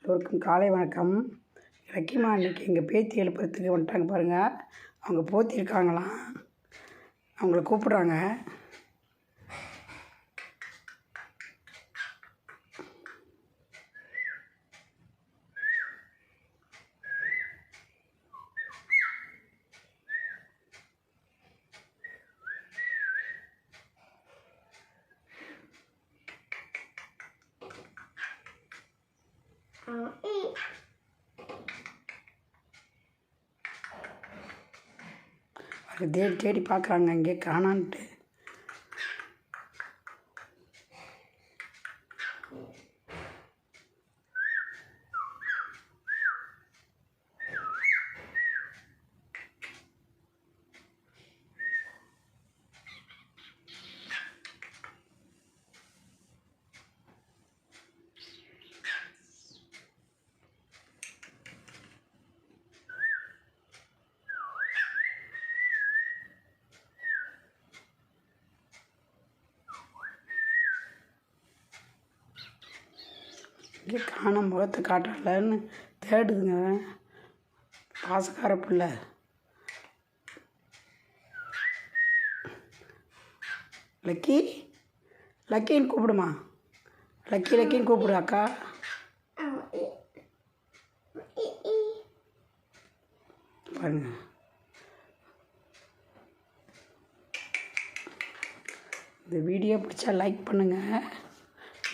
எல்லோருக்கும் காலை வணக்கம். லக்கிமா இன்றைக்கி எங்கள் பேத்தி எழுப்புறதுக்கு வந்துட்டாங்க பாருங்கள் அவங்க போத்தி இருக்காங்களாம் அவங்கள கூப்பிட்றாங்க. அது தேடி தேடி பார்க்குறாங்க அங்கே காணான்ட்டு. இல்லை காண முகத்தை காட்டலன்னு தேடுதுங்க. பாசக்கார பிள்ளை. லக்கி? லக்கின்னு கூப்பிடுமா? லக்கி லக்கின்னு கூப்பிடு அக்கா. பாருங்க. இந்த வீடியோ பிடிச்சா லைக் பண்ணுங்கள்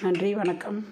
நன்றி வணக்கம்.